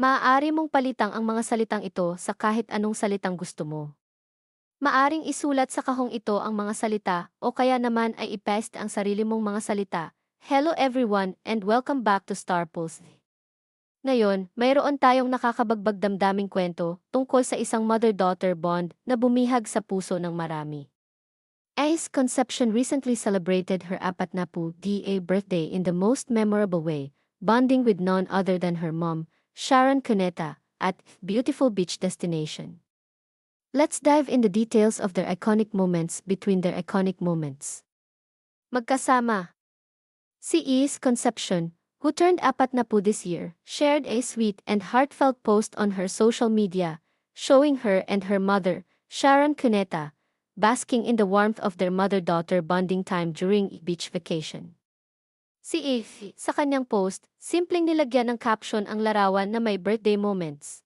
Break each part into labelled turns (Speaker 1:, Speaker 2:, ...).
Speaker 1: Maaari mong palitang ang mga salitang ito sa kahit anong salitang gusto mo. Maaring isulat sa kahong ito ang mga salita o kaya naman ay ipaste ang sarili mong mga salita. Hello everyone and welcome back to Star Pulse. Ngayon, mayroon tayong nakakabagbag damdaming kwento tungkol sa isang mother-daughter bond na bumihag sa puso ng marami. Ace Conception recently celebrated her apat na po DA birthday in the most memorable way, bonding with none other than her mom, Sharon Cuneta, at beautiful beach destination. Let's dive in the details of their iconic moments between their iconic moments. Magkasama. Si E's Conception, who turned apat na po this year, shared a sweet and heartfelt post on her social media, showing her and her mother, Sharon Cuneta, basking in the warmth of their mother-daughter bonding time during beach vacation. Si Eve, sa kanyang post, simpleng nilagyan ng caption ang larawan na may birthday moments.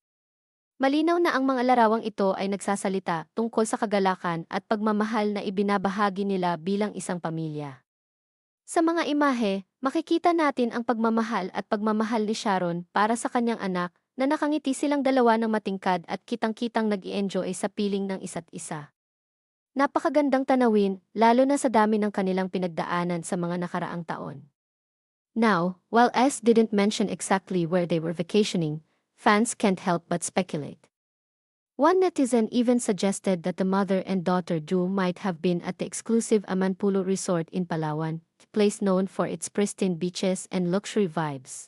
Speaker 1: Malinaw na ang mga larawang ito ay nagsasalita tungkol sa kagalakan at pagmamahal na ibinabahagi nila bilang isang pamilya. Sa mga imahe, makikita natin ang pagmamahal at pagmamahal ni Sharon para sa kanyang anak na nakangiti silang dalawa ng matingkad at kitang-kitang nag enjoy sa piling ng isa't isa. Napakagandang tanawin, lalo na sa dami ng kanilang pinagdaanan sa mga nakaraang taon. Now, while S didn't mention exactly where they were vacationing, fans can't help but speculate. One netizen even suggested that the mother and daughter duo might have been at the exclusive Amanpulo Resort in Palawan, place known for its pristine beaches and luxury vibes.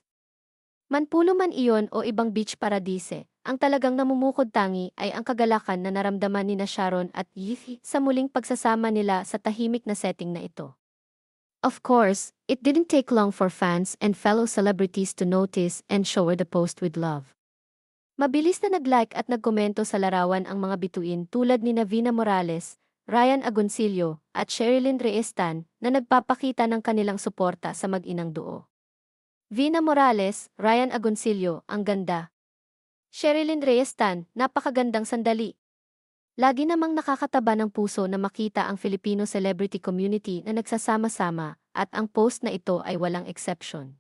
Speaker 1: Manpulo man iyon o ibang beach paradise, ang talagang namumukod tangi ay ang kagalakan na naramdaman ni na Sharon at Yithi sa muling pagsasama nila sa tahimik na setting na ito. Of course, it didn't take long for fans and fellow celebrities to notice and shower the post with love. Mabilis na nag-like at nagkomento sa larawan ang mga bituin tulad ni Navina Morales, Ryan Agoncillo, at Sherilyn Reestan na nagpapakita ng kanilang suporta sa mag-inang duo. Vina Morales, Ryan Agoncillo, ang ganda. Sherilyn Reestan, napakagandang sandali. Lagi namang nakakataba ng puso na makita ang Filipino celebrity community na nagsasama-sama at ang post na ito ay walang exception.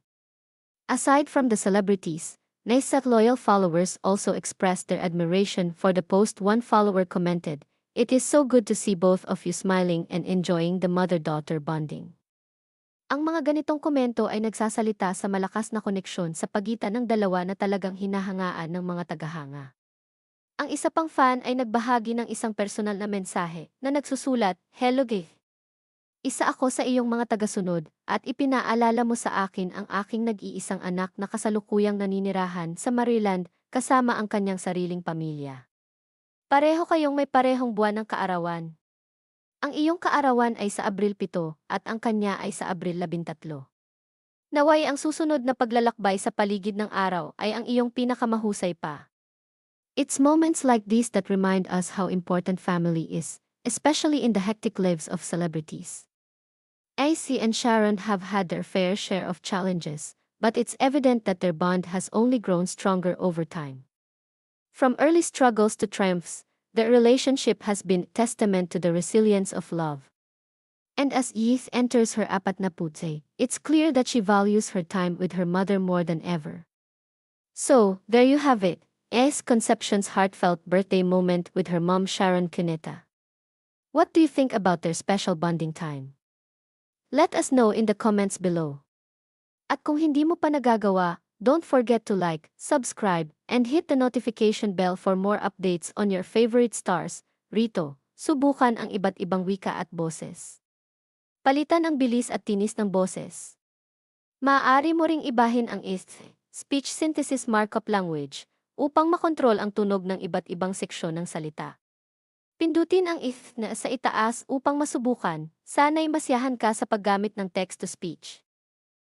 Speaker 1: Aside from the celebrities, Naisat loyal followers also expressed their admiration for the post one follower commented, It is so good to see both of you smiling and enjoying the mother-daughter bonding. Ang mga ganitong komento ay nagsasalita sa malakas na koneksyon sa pagitan ng dalawa na talagang hinahangaan ng mga tagahanga. Ang isa pang fan ay nagbahagi ng isang personal na mensahe na nagsusulat, Hello Gay, isa ako sa iyong mga tagasunod, at ipinaalala mo sa akin ang aking nag-iisang anak na kasalukuyang naninirahan sa Maryland kasama ang kanyang sariling pamilya. Pareho kayong may parehong buwan ng kaarawan. Ang iyong kaarawan ay sa Abril 7 at ang kanya ay sa Abril 13. Naway ang susunod na paglalakbay sa paligid ng araw ay ang iyong pinakamahusay pa. It's moments like these that remind us how important family is, especially in the hectic lives of celebrities. AC and Sharon have had their fair share of challenges, but it's evident that their bond has only grown stronger over time. From early struggles to triumphs, their relationship has been testament to the resilience of love. And as Yith enters her apat na putse, it's clear that she values her time with her mother more than ever. So, there you have it, S. Conception's heartfelt birthday moment with her mom Sharon Cuneta. What do you think about their special bonding time? Let us know in the comments below. At kung hindi mo pa nagagawa, don't forget to like, subscribe, and hit the notification bell for more updates on your favorite stars. Rito, subukan ang iba't ibang wika at boses. Palitan ang bilis at tinis ng boses. Maaari mo ring ibahin ang IST, speech synthesis markup language, upang makontrol ang tunog ng iba't ibang seksyon ng salita. Pindutin ang if na sa itaas upang masubukan, sana'y masiyahan ka sa paggamit ng text-to-speech.